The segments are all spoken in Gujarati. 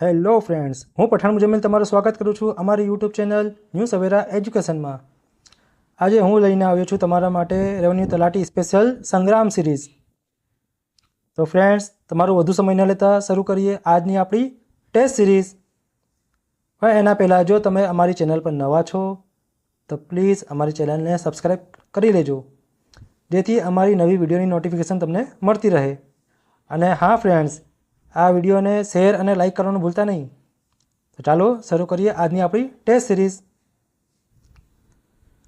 હેલો ફ્રેન્ડ્સ, હું પઠાણ મુજમ્મિલ તમારું સ્વાગત કરું છું અમારી યુટ્યુબ ચેનલ ન્યૂ સવેરા એજ્યુકેશનમાં. આજે હું લઈને આવ્યો છું તમારા માટે રેવન્યુ તલાટી સ્પેશિયલ સંગ્રામ સિરીઝ. તો ફ્રેન્ડ્સ, તમારો વધુ સમય ન લેતા શરૂ કરીએ આજની આપણી ટેસ્ટ સિરીઝ. હવે એના પહેલાં જો તમે અમારી ચેનલ પર નવા છો, તો પ્લીઝ અમારી ચેનલને સબસ્ક્રાઈબ કરી લેજો, જેથી અમારી નવી વિડીયોની નોટિફિકેશન તમને મળતી રહે. અને હા ફ્રેન્ડ્સ આ વિડીયોને શેર અને લાઇક કરવાનું ભૂલતા નહીં. તો ચાલો શરૂ કરીએ આજની આપણી ટેસ્ટ સિરીઝ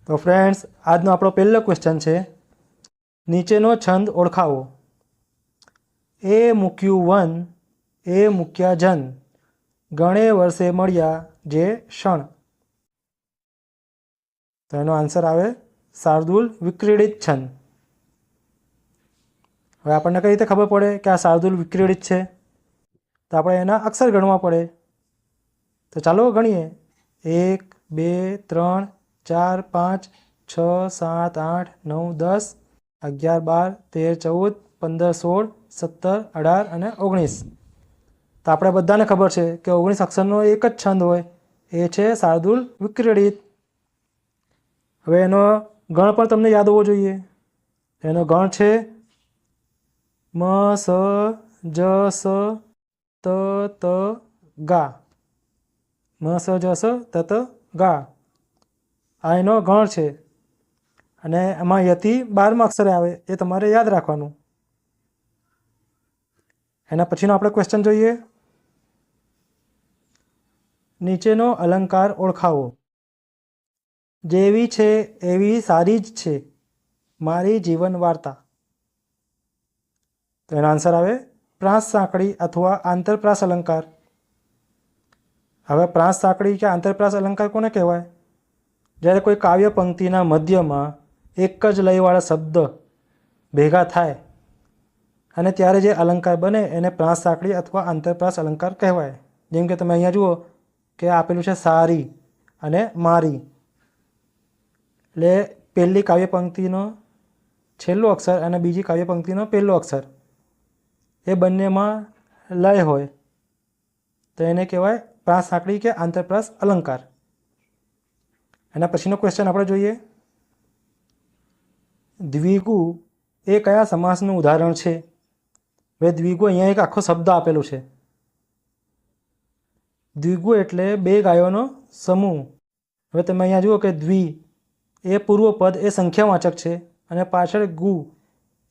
તો ફ્રેન્ડ્સ આજનો આપણો પહેલો ક્વેશ્ચન છે, નીચેનો છંદ ઓળખાવો. એ મૂક્યું વન, એ મૂક્યા જન. ગણે વર્ષે મળ્યા જે ક્ષણ. તો એનો આન્સર આવે, શાર્દુલ વિક્રીડિત છંદ. હવે આપણને કઈ રીતે ખબર પડે કે આ શાર્દુલ વિક્રીડિત છે? તો આપણે એના અક્ષર ગણવા પડે. તો ચાલો ગણીએ. એક, બે, ત્રણ, ચાર, પાંચ, છ, સાત, આઠ, નવ, દસ, અગિયાર, બાર, તેર, ચૌદ, પંદર, સોળ, સત્તર, અઢાર અને ઓગણીસ. તો આપણે બધાને ખબર છે કે ઓગણીસ અક્ષરનો એક જ છંદ હોય. એ છે શાર્દુલ વિક્રીડિત. હવે એનો ગણ પણ તમને યાદ હોવો જોઈએ. એનો ગણ છે મ, સ, જ, સ ત ત, ગા. મ, સ, જ, સ, ત ત, ગા. આ એનો ગણ છે. અને એમાં યતિ બારમા અક્ષરે આવે, એ તમારે યાદ રાખવાનું. એના પછીનો આપણે ક્વેશ્ચન જોઈએ. નીચેનો અલંકાર ઓળખાવો. જેવી છે, એવી સારી જ છે. મારી જીવન વાર્તા. તો એનો આન્સર આવે. પ્રાસ સાંકળી અથવા આંતરપ્રાસ અલંકાર. હવે પ્રાસ સાંકળી કે આંતરપ્રાસ અલંકાર કોને કહેવાય? જ્યારે કોઈ કાવ્ય પંક્તિના મધ્યમાં એક જ લયવાળા શબ્દ ભેગા થાય અને ત્યારે જે અલંકાર બને એને પ્રાસ સાંકળી અથવા આંતરપ્રાસ અલંકાર કહેવાય. જેમ કે તમે અહીંયા જુઓ કે આપેલું છે સારી અને મારી. એટલે પહેલી કાવ્ય પંક્તિનો છેલ્લો અક્ષર અને બીજી કાવ્ય પંક્તિનો પહેલો અક્ષર. એ બંનેમાં લય હોય. તો એને કહેવાય પ્રાસ સાંકળી કે આંતરપ્રાસ અલંકાર. એના પછીનો ક્વેશ્ચન આપણે જોઈએ. દ્વિગુ એ કયા સમાસનું ઉદાહરણ છે? હવે દ્વિગુ અહીંયા એક આખો શબ્દ આપેલો છે. દ્વિગુ એટલે બે ગાયોનો સમૂહ. હવે તમે અહીંયા જુઓ કે દ્વિ એ પૂર્વ પદ એ સંખ્યાવાચક છે અને પાછળ ગુ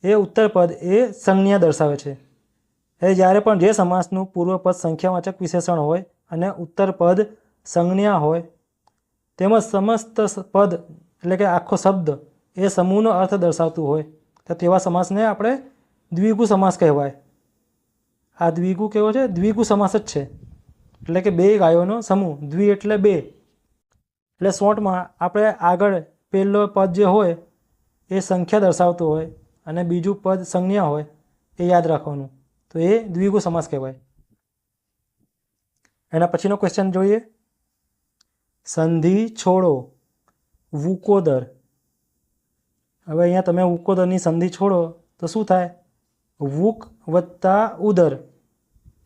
એ ઉત્તર પદ એ સંજ્ઞા દર્શાવે છે. એ જ્યારે પણ જે સમાસનું પૂર્વપદ સંખ્યાવાચક વિશેષણ હોય અને ઉત્તર પદ સંજ્ઞા હોય, તેમજ સમસ્ત પદ એટલે કે આખો શબ્દ એ સમૂહનો અર્થ દર્શાવતું હોય, તો તેવા સમાસને આપણે દ્વિગુ સમાસ કહેવાય. આ દ્વિગુ કેવો છે? દ્વિગુ સમાસ જ છે. એટલે કે બે ગાયોનો સમૂહ, દ્વિ એટલે બે. એટલે સોંટમાં આપણે આગળ પહેલો પદ જે હોય એ સંખ્યા દર્શાવતું હોય અને બીજું પદ સંજ્ઞા હોય એ યાદ રાખવાનું. તો એ દ્વિગુ સમાસ કહેવાય. એના પછીનો ક્વેશ્ચન જોઈએ. સંધિ છોડો વુકોદર હવે અહીંયા તમે વુકોદરની સંધિ છોડો, તો શું થાય? વુક વત્તા ઉદર.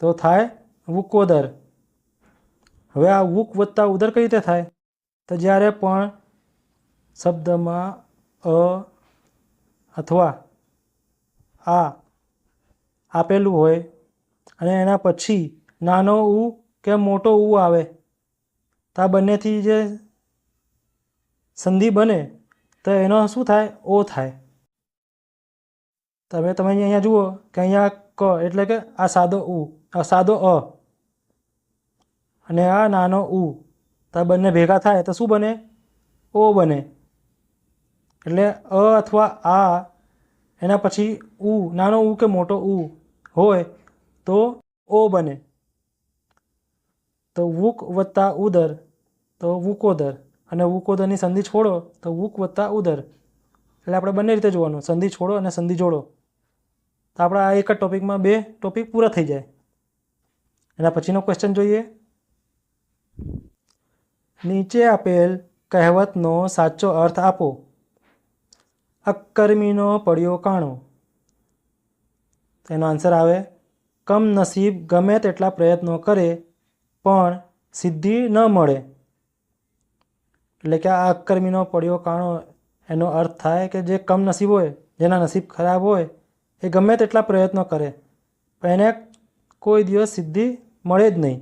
તો થાય વુકોદર હવે આ વુક વત્તા ઉદર કઈ રીતે થાય? તો જ્યારે પણ શબ્દમાં અ અથવા આ આપેલું હોય અને એના પછી નાનો ઉ કે મોટો ઉ આવે, તો આ બંનેથી જે સંધિ બને, તો એનો શું થાય? ઓ થાય. તમે તમે અહીંયા જુઓ કે અહીંયા ક એટલે કે આ સાદો ઉ સાદો અ અને આ નાનો ઉ, તો બંને ભેગા થાય, તો શું બને? ઓ બને. એટલે અ અથવા આ, એના પછી ઉ, નાનો ઉ કે મોટો ઉ હોય, તો ઓ બને. તો વુક વત્તા ઉદર, તો વુકોદર. અને વુકોદરની સંધિ છોડો, તો વુક વત્તા ઉદર. એટલે આપણે બંને રીતે જોવાનું, સંધિ છોડો અને સંધિ જોડો. તો આપણા આ એક જ ટોપિકમાં બે ટોપિક પૂરા થઈ જાય. એના પછીનો ક્વેશ્ચન જોઈએ. નીચે આપેલ કહેવતનો સાચો અર્થ આપો. અક્કર્મીનો પડ્યો કાણો. એનો આન્સર આવે કમનસીબ ગમે તેટલા પ્રયત્નો કરે, પણ સિદ્ધિ ન મળે. એટલે કે આ અકર્મીનો પડ્યો કાણો, એનો અર્થ થાય કે જે કમનસીબ હોય, જેના નસીબ ખરાબ હોય, એ ગમે તેટલા પ્રયત્નો કરે. પણ એને કોઈ દિવસ સિદ્ધિ મળે જ નહીં.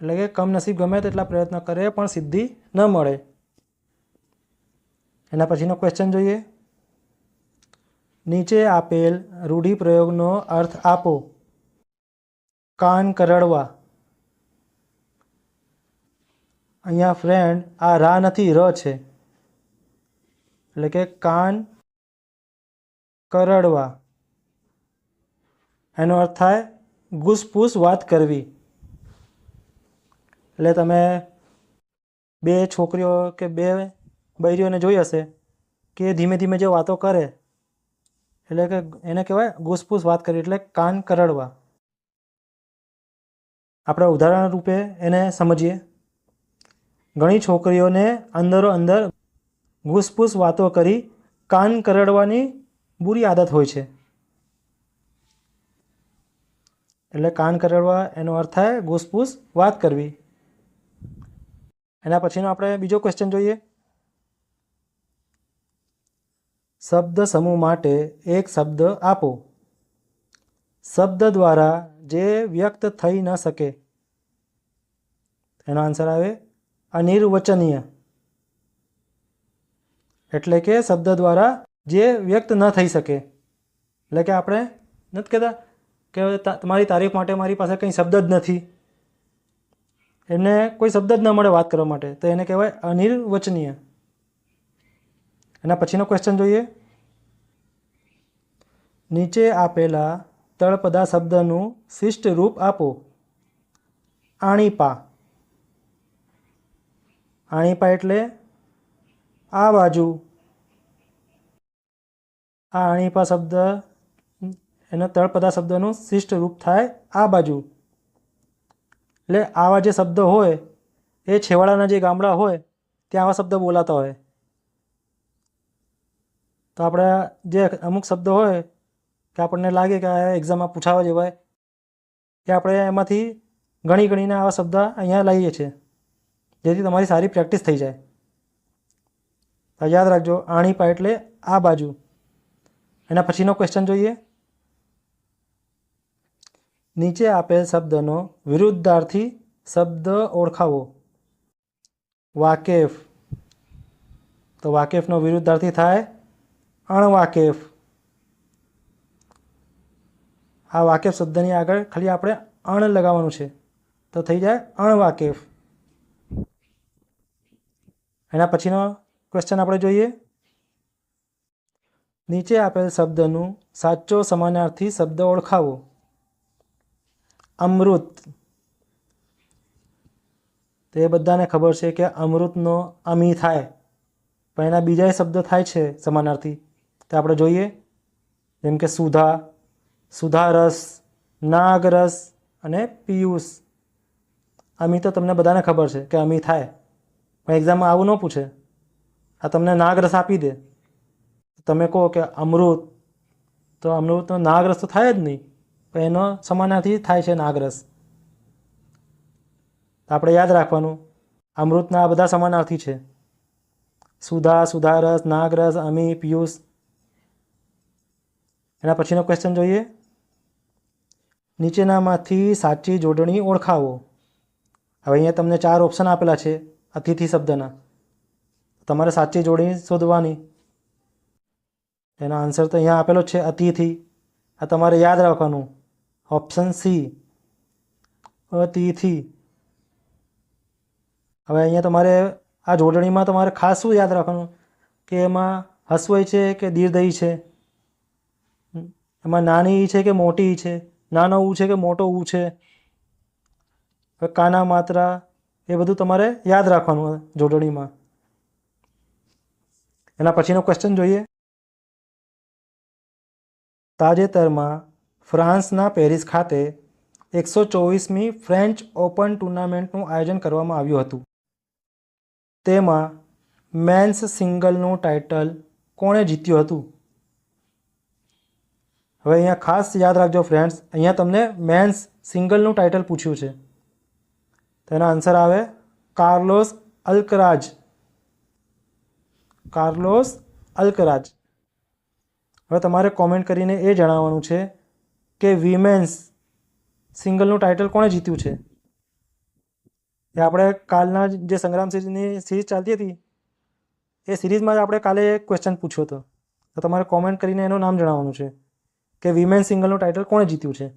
એટલે કે કમનસીબ ગમે તેટલા પ્રયત્નો કરે, પણ સિદ્ધિ ન મળે. એના પછીનો ક્વેશ્ચન જોઈએ. નીચે આપેલ રૂઢિપ્રયોગનો અર્થ આપો. કાન કરડવા. અહીંયા ફ્રેન્ડ આ રા નથી, ર છે. એટલે કે કાન કરડવા. એનો અર્થ થાય ઘૂસપૂસ વાત કરવી. એટલે તમે બે છોકરીઓ કે બે બૈરીઓને જોઈ હશે કે ધીમે ધીમે જે વાતો કરે એટલે કે એને કહેવાય ઘૂસપૂસ વાત કરી, એટલે કાન કરડવા. આપણે ઉદાહરણ રૂપે એને સમજીએ. ઘણી છોકરીઓને અંદરો અંદર ઘૂસપૂસ વાતો કરી કાન કરડવાની બુરી આદત હોય છે. એટલે કાન કરડવા એનો અર્થ થાય ઘૂસપૂસ વાત કરવી. એના પછીનો આપણે બીજો ક્વેશ્ચન જોઈએ. શબ્દ સમૂહ માટે એક શબ્દ આપો. શબ્દ દ્વારા જે વ્યક્ત થઈ ન શકે. એનો આન્સર આવે, અનિર્વચનીય. એટલે કે શબ્દ દ્વારા જે વ્યક્ત ન થઈ શકે. એટલે કે આપણે નથી કહેતા કે તમારી તારીફ માટે મારી પાસે કંઈ શબ્દ જ નથી. એમને કોઈ શબ્દ જ ન મળે વાત કરવા માટે. તો એને કહેવાય અનિર્વચનીય. એના પછીનો ક્વેશ્ચન જોઈએ? નીચે આપેલા તળપદા શબ્દનું શિષ્ટ રૂપ આપો. આણીપા. આણીપા એટલે આ બાજુ. આ આણીપા શબ્દ, એના તળપદા શબ્દનું શિષ્ટ રૂપ થાય આ બાજુ. એટલે આવા જે શબ્દ હોય, એ છેવાડાના જે ગામડા હોય, ત્યાં આવા શબ્દ બોલાતા હોય. તો આપણે જે અમુક શબ્દ હોય કે આપણને લાગે કે આ એક્ઝામમાં પૂછાવા જેવાય, કે આપણે એમાંથી ઘણી ગણીને આવા શબ્દ અહીંયા લઈએ છીએ. જેથી તમારી સારી પ્રેક્ટિસ થઈ જાય. તો યાદ રાખજો આણીપા એટલે આ બાજુ. એના પછીનો ક્વેશ્ચન જોઈએ. નીચે આપેલ શબ્દનો વિરુદ્ધાર્થી શબ્દ ઓળખાવો. વાકેફ. તો વાકેફનો વિરુદ્ધાર્થી થાય અણવાકેફ આ વાકેફ શબ્દની આગળ ખાલી આપણે અણ લગાવવાનું છે. તો થઈ જાય અણવાકેફ એના પછીનો ક્વેશ્ચન આપણે જોઈએ. નીચે આપેલ શબ્દનું સાચો સમાનાર્થી શબ્દ ઓળખાવો. અમૃત. તો એ બધાને ખબર છે કે અમૃતનો અમી થાય. પણ એના બીજા શબ્દ થાય છે સમાનાર્થી. તો આપણે જોઈએ, જેમ કે સુધા સુધારસ નાગરસ અને પિયુષ. અમી તો તમને બધાને ખબર છે કે અમી થાય. પણ એક્ઝામમાં આવું ન પૂછે. આ તમને નાગરસ આપી દે. તમે કહો કે અમૃત, તો અમૃતનો નાગરસ તો થાય જ નહીં. પણ એનો સમાનાર્થી થાય છે નાગરસ આપણે યાદ રાખવાનું, અમૃતના આ બધા સમાનાર્થી છે. સુધા સુધારસ નાગરસ અમી પિયુષ એના પછીનો ક્વેશ્ચન જોઈએ. નીચેનામાંથી સાચી જોડણી ઓળખાવો. હવે અહીંયા તમને ચાર ઓપ્શન આપેલા છે, અતિથિ શબ્દના. તમારે સાચી જોડણી શોધવાની. એનો આન્સર તો અહીંયા આપેલો છે, અતિથિ. આ તમારે યાદ રાખવાનું. ઓપ્શન સી અતિથિ. હવે અહીંયા તમારે આ જોડણીમાં તમારે ખાસ શું યાદ રાખવાનું? કે એમાં હસ્વય છે કે દીર્ઘઈ છે? એમાં નાની ઈ છે કે મોટી ઈ છે? નાનો ઉ છે કે મોટો ઉ છે? કાના માત્રા એ બધું તમારે યાદ રાખવાનું જોડણીમાં. એના પછીનો ક્વેશ્ચન જોઈએ. તાજેતરમાં ફ્રાન્સના પેરિસ ખાતે એકસો ચોવીસમી ફ્રેન્ચ ઓપન ટુર્નામેન્ટનું આયોજન કરવામાં આવ્યું હતું. તેમાં મેન્સ સિંગલનું ટાઇટલ કોણે જીત્યું હતું? હવે અહીંયા ખાસ યાદ રાખજો ફ્રેન્ડ્સ અહીંયા તમને મેન્સ સિંગલનું ટાઇટલ પૂછ્યું છે. તેનો આન્સર આવે કાર્લોસ અલ્કરાજ કાર્લોસ અલ્કરાજ હવે તમારે કોમેન્ટ કરીને એ જણાવવાનું છે કે વિમેન્સ સિંગલનું ટાઇટલ કોણે જીત્યું છે? એ આપણે કાલના જે સંગ્રામ સિરીઝની સિરીઝ ચાલતી હતી, એ સિરીઝમાં જ આપણે કાલે ક્વેશ્ચન પૂછ્યો હતો. તો તમારે કોમેન્ટ કરીને એનું નામ જણાવવાનું છે. કે વિમેન સિંગલનું ટાઇટલ કોણે જીત્યું છે?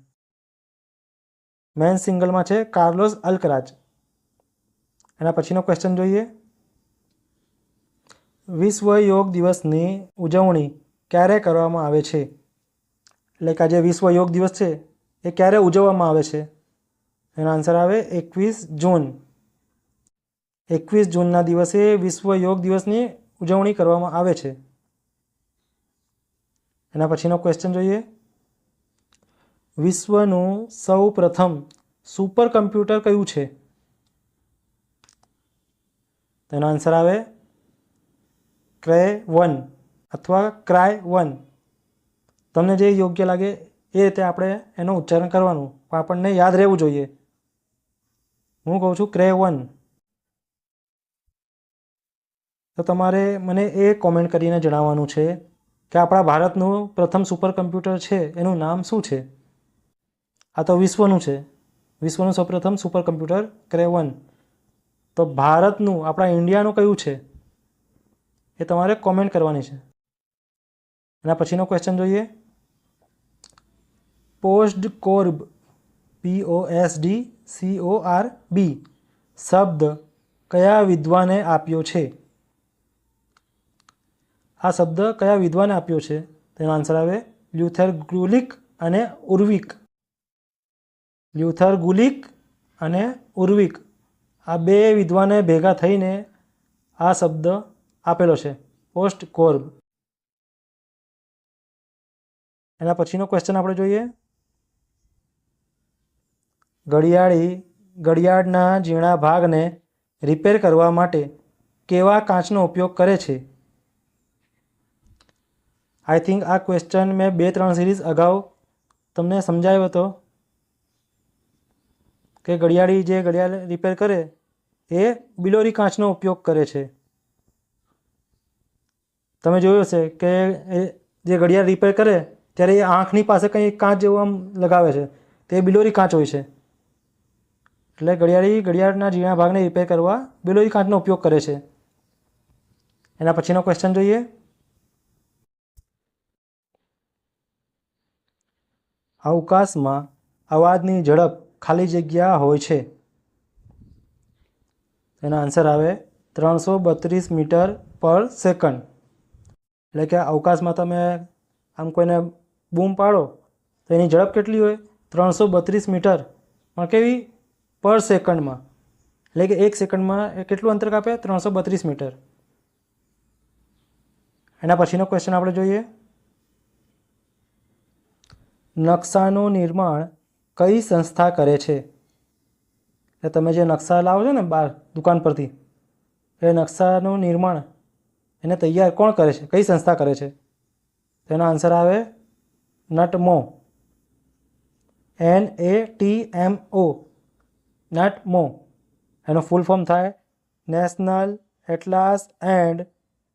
મેન સિંગલમાં છે કાર્લોસ અલ્કરાજ એના પછીનો ક્વેશ્ચન જોઈએ. વિશ્વ યોગ દિવસની ઉજવણી ક્યારે કરવામાં આવે છે? એટલે કે આજે વિશ્વ યોગ દિવસ છે, એ ક્યારે ઉજવવામાં આવે છે? એનો આન્સર આવે એકવીસ જૂન. એકવીસ જૂનના દિવસે વિશ્વ યોગ દિવસની ઉજવણી કરવામાં આવે છે. એના પછીનો ક્વેશ્ચન જોઈએ. વિશ્વનું સૌ પ્રથમ સુપર કમ્પ્યુટર કયું છે? તેનો આન્સર આવે ક્રે વન અથવા ક્રાય વન તમને જે યોગ્ય લાગે એ રીતે આપણે એનું ઉચ્ચારણ કરવાનું. પણ આપણને યાદ રહેવું જોઈએ. હું કહું છું ક્રે વન તો તમારે મને એ કોમેન્ટ કરીને જણાવવાનું છે કે આપણા ભારતનું પ્રથમ સુપર કમ્પ્યુટર છે. એનું નામ શું છે? આ તો વિશ્વનું છે. વિશ્વનું સૌપ્રથમ સુપર કમ્પ્યુટર ક્રેવન તો ભારતનું, આપણા ઇન્ડિયાનું કયું છે? એ તમારે કોમેન્ટ કરવાની છે. એના પછીનો ક્વેશ્ચન જોઈએ. POSDCORB P O S D C O R B શબ્દ કયા વિદ્વાને આપ્યો છે? આ શબ્દ કયા વિદ્વાને આપ્યો છે? તેનો આન્સર આવે લ્યુથર ગ્રુલિક અને ઉર્વિક. લ્યુથર ગુલિક અને ઉર્વિક આ બે વિદ્વાને ભેગા થઈને આ શબ્દ આપેલો છે, પોસ્ટ કોર્બ. એના પછીનો ક્વેશ્ચન આપણે જોઈએ. ઘડિયાળી, ઘડિયાળના ઝીણા ભાગને રિપેર કરવા માટે કેવા કાચનો ઉપયોગ કરે છે? આઈ થિંક આ ક્વેશ્ચન મેં બે ત્રણ સિરીઝ અગાઉ તમને સમજાવ્યો હતો કે ઘડિયાળી જે ઘડિયાળ રિપેર કરે, એ બિલોરી કાચનો ઉપયોગ કરે છે. તમે જોયું હશે કે જે ઘડિયાળ રિપેર કરે, ત્યારે એ આંખની પાસે કંઈ કાચ જેવું આમ લગાવે છે. તે બિલોરી કાચ હોય છે. એટલે ઘડિયાળી ઘડિયાળના ઝીણા ભાગને રિપેર કરવા બિલોરી કાચનો ઉપયોગ કરે છે. એના પછીનો ક્વેશ્ચન જોઈએ. અવકાશમાં અવાજની ઝડપ ખાલી જગ્યા હોય છે. એનો આન્સર આવે ત્રણસો બત્રીસ મીટર પર સેકન્ડ એટલે કે અવકાશમાં તમે આમ કોઈને બૂમ પાડો, તો એની ઝડપ કેટલી હોય? ત્રણસો બત્રીસ મીટર. પણ કેવી? પર સેકન્ડમાં એટલે કે એક સેકન્ડમાં એ કેટલું અંતર કાપે? ત્રણસો બત્રીસ મીટર. એના પછીનો ક્વેશ્ચન આપણે જોઈએ. નકશાનું નિર્માણ કઈ સંસ્થા કરે છે? એટલે તમે જે નકશા લાવો છો ને બહાર દુકાન પરથી, એ નકશાનું નિર્માણ એને તૈયાર કોણ કરે છે? કઈ સંસ્થા કરે છે? તેનો આન્સર આવે નટમો. એન એ ટી એમ ઓ નટમો. એનો ફૂલ ફોર્મ થાય national atlas and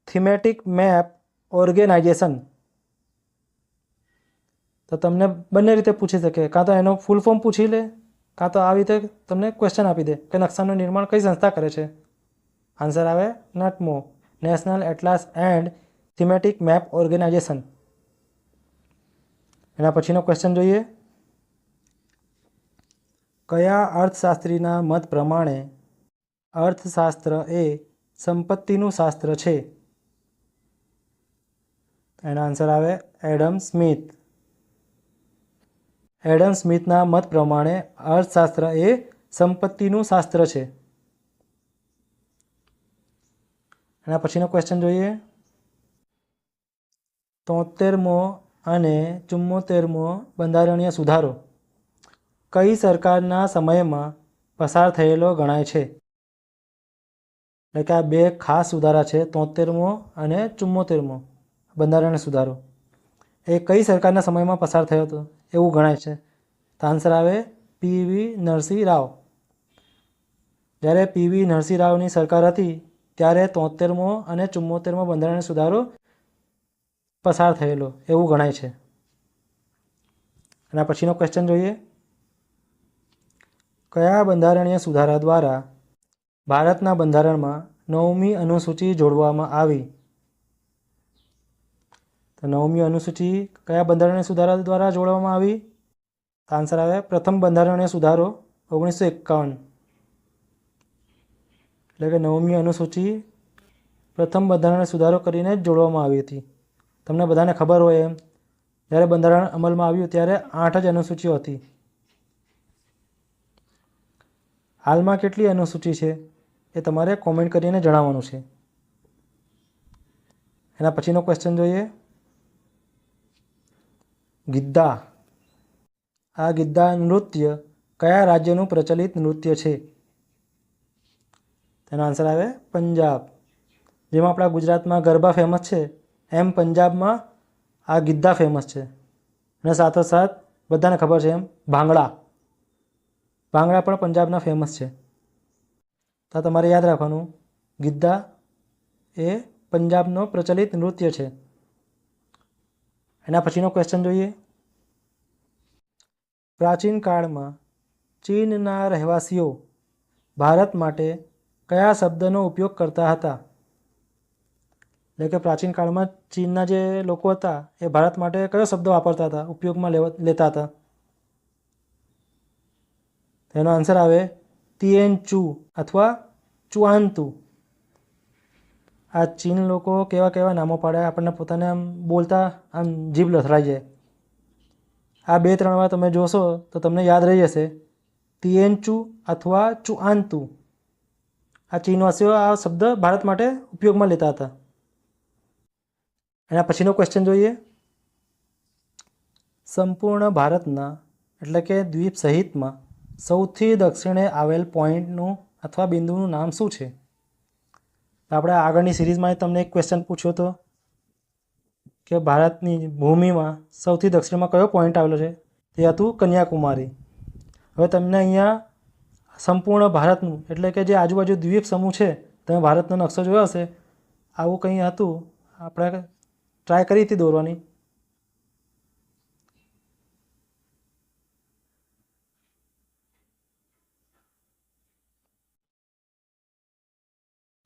thematic map organisation તો તમને બંને રીતે પૂછી શકે. કાં તો એનો ફૂલ ફોર્મ પૂછી લે, કાં તો આવી રીતે તમને ક્વેશ્ચન આપી દે કે નકશાનું નિર્માણ કઈ સંસ્થા કરે છે? આન્સર આવે, NATMO. National atlas and thematic map organisation એના પછીનો ક્વેશ્ચન જોઈએ. કયા અર્થશાસ્ત્રીના મત પ્રમાણે અર્થશાસ્ત્ર એ સંપત્તિનું શાસ્ત્ર છે? એનો આન્સર આવે, એડમ સ્મિથ. એડમ સ્મિથના મત પ્રમાણે અર્થશાસ્ત્ર એ સંપત્તિનું શાસ્ત્ર છે. એના પછીનો ક્વેશ્ચન જોઈએ. તોતેરમો અને ચુમ્મોતેરમો બંધારણીય સુધારો કઈ સરકારના સમયમાં પસાર થયેલો ગણાય છે? એટલે કે આ બે ખાસ સુધારા છે, તોતેરમો અને ચુમ્મોતેરમો બંધારણીય સુધારો. એ કઈ સરકારના સમયમાં પસાર થયો હતો? એવું ગણાય છે. તો આન્સર આવે પી વી નરસિંહ રાવ જ્યારે પીવી નરસિંહ રાવની સરકાર હતી, ત્યારે તોતેરમો અને ચુમ્મોતેરમો બંધારણીય સુધારો પસાર થયેલો, એવું ગણાય છે. અને પછીનો ક્વેશ્ચન જોઈએ. કયા બંધારણીય સુધારા દ્વારા ભારતના બંધારણમાં નવમી અનુસૂચિ જોડવામાં આવી? તો નવમી અનુસૂચિ કયા બંધારણીય સુધારા દ્વારા જોડવામાં આવી? તો આન્સર આવે, પ્રથમ બંધારણીય સુધારો, ઓગણીસો એકાવન. એટલે કે નવમી અનુસૂચિ પ્રથમ બંધારણીય સુધારો કરીને જ જોડવામાં આવી હતી. તમને બધાને ખબર હોય એમ, જ્યારે બંધારણ અમલમાં આવ્યું ત્યારે આઠ જ અનુસૂચિઓ હતી. હાલમાં કેટલી અનુસૂચિ છે એ તમારે કોમેન્ટ કરીને જણાવવાનું છે. એના પછીનો ક્વેશ્ચન જોઈએ. ગિદ્દા. આ ગિદ્દા નૃત્ય કયા રાજ્યનું પ્રચલિત નૃત્ય છે? તેનો આન્સર આવે પંજાબ. જેમાં આપણા ગુજરાતમાં ગરબા ફેમસ છે, એમ પંજાબમાં આ ગિદ્દા ફેમસ છે. અને સાથોસાથ બધાને ખબર છે એમ ભાંગડા. ભાંગડા પણ પંજાબના ફેમસ છે. તો તમારે યાદ રાખવાનું, ગિદ્દા એ પંજાબનો પ્રચલિત નૃત્ય છે. એના પછીનો ક્વેશ્ચન જોઈએ. પ્રાચીન કાળમાં ચીનના રહેવાસીઓ ભારત માટે કયા શબ્દનો ઉપયોગ કરતા હતા? એટલે કે પ્રાચીન કાળમાં ચીનના જે લોકો હતા, એ ભારત માટે કયો શબ્દ વાપરતા હતા, ઉપયોગમાં લેવા, લેતા હતા? તેનો આન્સર આવે તિએન ચુ અથવા ચુઆનતુ આ ચીન લોકો કેવા કેવા નામો પાડે આપણને પોતાને આમ બોલતા આમ જીભ લથરાઈ જાય. આ બે ત્રણ વાર તમે જોશો તો તમને યાદ રહી જશે. તિએનચુ અથવા ચુઆનતુ આ ચીનવાસીઓ આ શબ્દ ભારત માટે ઉપયોગમાં લેતા હતા. એના પછીનો ક્વેશ્ચન જોઈએ. સંપૂર્ણ ભારતના એટલે કે દ્વીપ સહિતમાં સૌથી દક્ષિણે આવેલ પોઈન્ટનું અથવા બિંદુનું નામ શું છે? આપણે આગળની સિરીઝમાં તમને એક ક્વેશ્ચન પૂછ્યો હતો કે ભારતની ભૂમિમાં સૌથી દક્ષિણમાં કયો પોઈન્ટ આવેલો છે? તે હતું કન્યાકુમારી. હવે તમને અહીંયા સંપૂર્ણ ભારતનું, એટલે કે જે આજુબાજુ દ્વીપ સમૂહ છે, તમે ભારતનો નકશો જોયો હશે, આવું કંઈ હતું? આપણે ટ્રાય કરી હતી દોરવાની.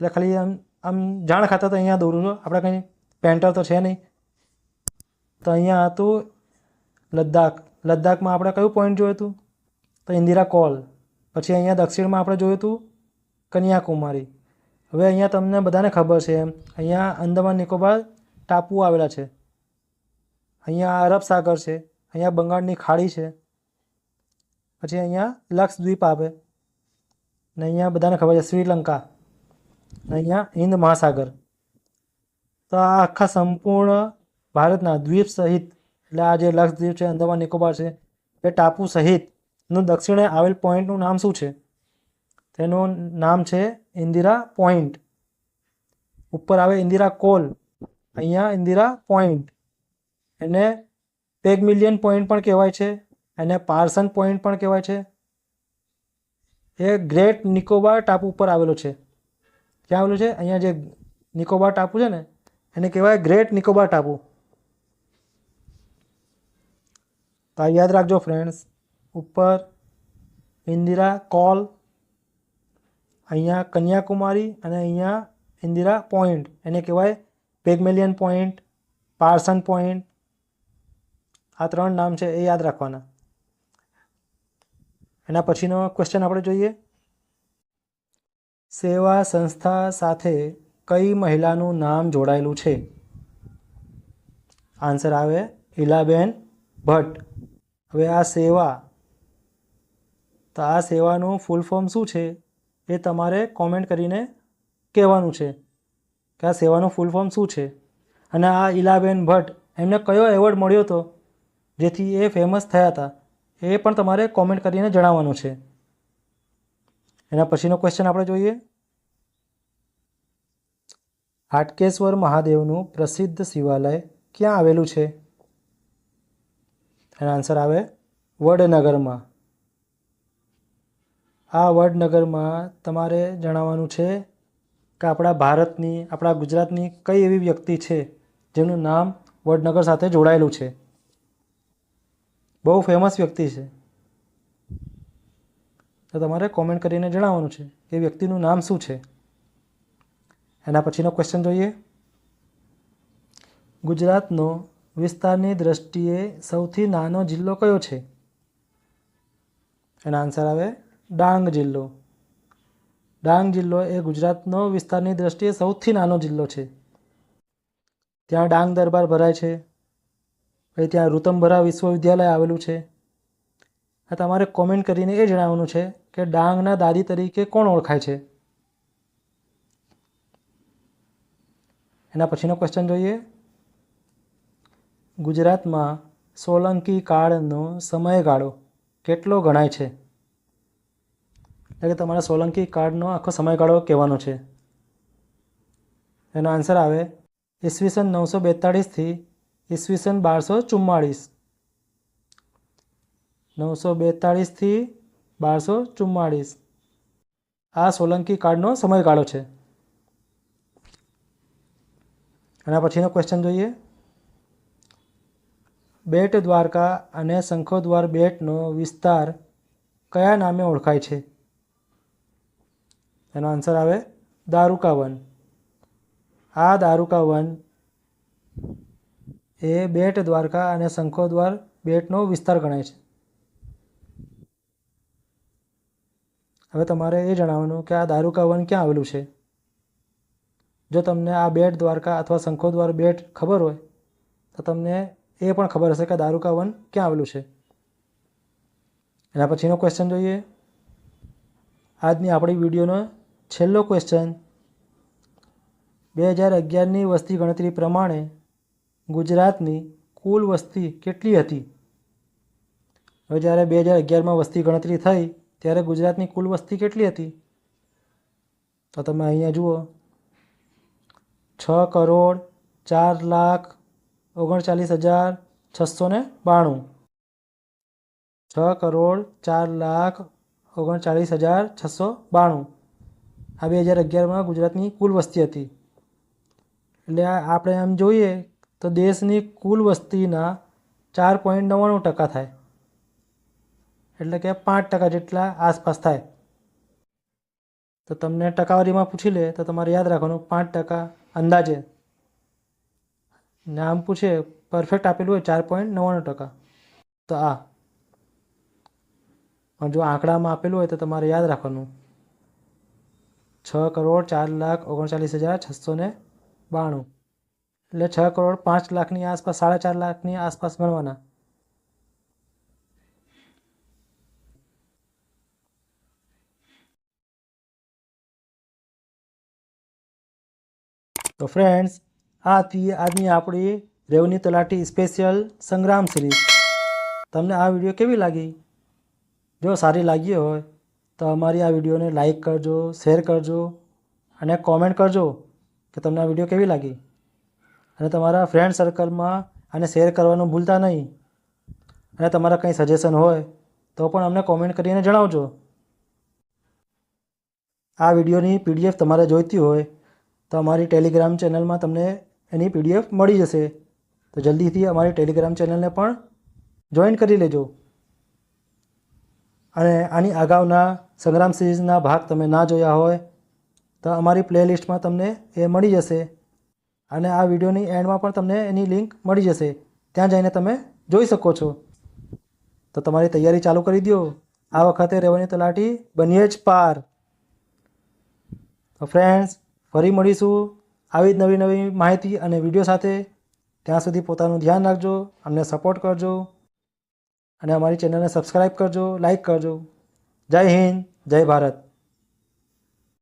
એટલે ખાલી આમ આમ જાણ ખાતર તો અહીંયા દોરું છું. આપણે કંઈ પેન્ટર તો છે નહીં. તો અહીંયા હતું લદ્દાખ. લદ્દાખમાં આપણે કયું પોઈન્ટ જોયું હતું? તો ઇન્દિરા કોલ. પછી અહીંયા દક્ષિણમાં આપણે જોયું હતું કન્યાકુમારી. હવે અહીંયા તમને બધાને ખબર છે એમ, અહીંયા અંદમાન નિકોબાર ટાપુ આવેલા છે. અહીંયા અરબ સાગર છે, અહીંયા બંગાળની ખાડી છે. પછી અહીંયા લક્ષદ્વીપ આવે. ને અહીંયા બધાને ખબર છે, શ્રીલંકા. અહીંયા હિન્દ મહાસાગર. તો આ આખા સંપૂર્ણ ભારતના દ્વીપ સહિત, એટલે આ જે લક્ષદ્વીપ છે, અંદમાન, નિકોબાર છે, એ ટાપુ સહિતનું દક્ષિણે આવેલ પોઈન્ટનું નામ શું છે? તેનું નામ છે ઇન્દિરા પોઈન્ટ. ઉપર આવે ઇન્દિરા કોલ, અહીંયા ઇન્દિરા પોઈન્ટ. એને પેગમિલિયન પોઈન્ટ પણ કહેવાય છે, એને પાર્સન પોઈન્ટ પણ કહેવાય છે. એ ગ્રેટ નિકોબાર ટાપુ ઉપર આવેલો છે. ક્યાં આવેલું છે? અહીંયા જે નિકોબાર ટાપુ છે ને, એને કહેવાય ગ્રેટ નિકોબાર ટાપુ તો યાદ રાખજો ફ્રેન્ડ્સ ઉપર ઇન્દિરા કોલ, અહીંયા કન્યાકુમારી અને અહીંયા ઇન્દિરા પોઈન્ટ. એને કહેવાય પેગમેલિયન પોઈન્ટ પાર્સન પોઈન્ટ આ ત્રણ નામ છે એ યાદ રાખવાના. એના પછીનો ક્વેશ્ચન આપણે જોઈએ. સેવા સંસ્થા સાથે કઈ મહિલાનું નામ જોડાયેલું છે? આન્સર આવે ઇલાબેન ભટ્ટ. હવે આ સેવા, તો આ સેવાનું ફૂલ ફોર્મ શું છે એ તમારે કોમેન્ટ કરીને કહેવાનું છે કે આ સેવાનું ફૂલ ફોર્મ શું છે? અને આ ઈલાબેન ભટ્ટ, એમને કયો એવોર્ડ મળ્યો હતો? જેથી એ ફેમસ થયા હતા. એ પણ તમારે કોમેન્ટ કરીને જણાવવાનું છે. એના પછીનો ક્વેશ્ચન આપણે જોઈએ. હાટકેશ્વર મહાદેવનું પ્રસિદ્ધ શિવાલય ક્યાં આવેલું છે? એનો આન્સર આવે વડનગરમાં. આ વડનગરમાં તમારે જણાવવાનું છે કે આપણા ભારતની, આપણા ગુજરાતની કઈ એવી વ્યક્તિ છે જેનું નામ વડનગર સાથે જોડાયેલું છે? બહુ ફેમસ વ્યક્તિ છે. તો તમારે કોમેન્ટ કરીને જણાવવાનું છે એ વ્યક્તિનું નામ શું છે. એના પછીનો ક્વેશ્ચન જોઈએ. ગુજરાતનો વિસ્તારની દ્રષ્ટિએ સૌથી નાનો જિલ્લો કયો છે? એના આન્સર આવે ડાંગ જિલ્લો. ડાંગ જિલ્લો એ ગુજરાતનો વિસ્તારની દ્રષ્ટિએ સૌથી નાનો જિલ્લો છે. ત્યાં ડાંગ દરબાર ભરાય છે. પછી ત્યાં ઋતંભરા વિશ્વવિદ્યાલય આવેલું છે. આ તમારે કોમેન્ટ કરીને એ જણાવવાનું છે કે ડાંગના દાદી તરીકે કોણ ઓળખાય છે? એના પછીનો ક્વેશ્ચન જોઈએ. ગુજરાતમાં સોલંકી કાળનો સમયગાળો કેટલો ગણાય છે? એટલે કે તમારે સોલંકી કાળનો આખો સમયગાળો કહેવાનો છે. એનો આન્સર આવે, ઈસવીસન નવસો બેતાળીસથી ઈસવીસન બારસો ચુમ્માળીસ. નવસો બેતાળીસથી બારસો ચુમ્માળીસ. આ સોલંકી કાળનો સમયગાળો છે. એના પછીનો ક્વેશ્ચન જોઈએ. બેટ દ્વારકા અને શંખોદ્વાર બેટનો વિસ્તાર કયા નામે ઓળખાય છે? એનો આન્સર આવે દારૂકા વન આ દારૂકા વન એ બેટ દ્વારકા અને શંખોદ્વાર બેટનો વિસ્તાર ગણાય છે. હવે તમારે એ જણાવવાનું કે આ દારૂકા વન ક્યાં આવેલું છે? જો તમને આ બેટ દ્વારકા અથવા શંખોદ્વાર બેટ ખબર હોય, તો તમને એ પણ ખબર હશે કે દારૂકા વન ક્યાં આવેલું છે. એના પછીનો ક્વેશ્ચન જોઈએ. આજની આપણી વિડીયોનો છેલ્લો ક્વેશ્ચન બે હજાર અગિયારની વસ્તી ગણતરી પ્રમાણે ગુજરાતની કુલ વસ્તી કેટલી હતી? હવે જ્યારે બે હજાર અગિયારમાં વસ્તી ગણતરી થઈ ત્યારે ગુજરાતની કુલ વસ્તી કેટલી હતી? તો તમે અહીંયા જુઓ. છ કરોડ ચાર લાખ ઓગણચાલીસ હજાર છસો ને બાણું. છ કરોડ ચાર લાખ ઓગણચાલીસ હજાર છસો બાણું. આ બે હજાર અગિયારમાં ગુજરાતની કુલ વસ્તી હતી. એટલે આપણે આમ જોઈએ તો દેશની કુલ વસ્તીના ચાર પોઈન્ટ નવ્વાણું ટકા થાય. એટલે કે પાંચ ટકા જેટલા આસપાસ થાય. તો તમને ટકાવારીમાં પૂછી લે, તો તમારે યાદ રાખવાનું, પાંચ ટકા અંદાજે. ને આમ પૂછે પરફેક્ટ આપેલું હોય ચાર પોઈન્ટ નવ્વાણું ટકા. તો આ. પણ જો આંકડામાં આપેલું હોય તો તમારે યાદ રાખવાનું. છ કરોડ ચાર લાખ ઓગણચાલીસ હજાર છસો ને બાણું. એટલે છ કરોડ પાંચ લાખની આસપાસ, સાડા ચાર લાખની આસપાસ ગણવાના. તો ફ્રેન્ડ્સ આ હતી આજની આપણી રેવન્યુ તલાટી સ્પેશિયલ સંગ્રામ સિરીઝ તમને આ વીડિયો કેવી લાગી? જો સારી લાગી હોય, તો અમારી આ વિડીયોને લાઇક કરજો શેર કરજો, અને કોમેન્ટ કરજો કે તમને આ વીડિયો કેવી લાગી. અને તમારા ફ્રેન્ડ સર્કલમાં આને શેર કરવાનું ભૂલતા નહીં. અને તમારા કંઈ સજેશન હોય, તો પણ અમને કોમેન્ટ કરીને જણાવજો. આ વિડીયોની પીડીએફ તમારે જોઈતી હોય તો અમારી ટેલિગ્રામ ચેનલમાં તમને એની પીડીએફ મળી જશે. તો જલ્દીથી અમારી ટેલિગ્રામ ચેનલને પણ જોઈન કરી લેજો. અને આની અગાઉના સંગ્રામ સિરીઝના ભાગ તમે ના જોયા હોય, તો અમારી પ્લેલિસ્ટમાં તમને એ મળી જશે. અને આ વિડીયોની એન્ડમાં પણ તમને એની લિંક મળી જશે. ત્યાં જઈને તમે જોઈ શકો છો. તો તમારી તૈયારી ચાલુ કરી દો. આ વખતે રહેવાની તલાટી બનીએ જ પાર. તો ફ્રેન્ડ્સ ફરી મળીશું આવી જ નવી નવી માહિતી અને વીડિયો સાથે. ત્યાં સુધી પોતાનું ધ્યાન રાખજો, અમને સપોર્ટ કરજો અને અમારી ચેનલને સબસ્ક્રાઈબ કરજો લાઈક કરજો. જય હિન્દ, જય ભારત.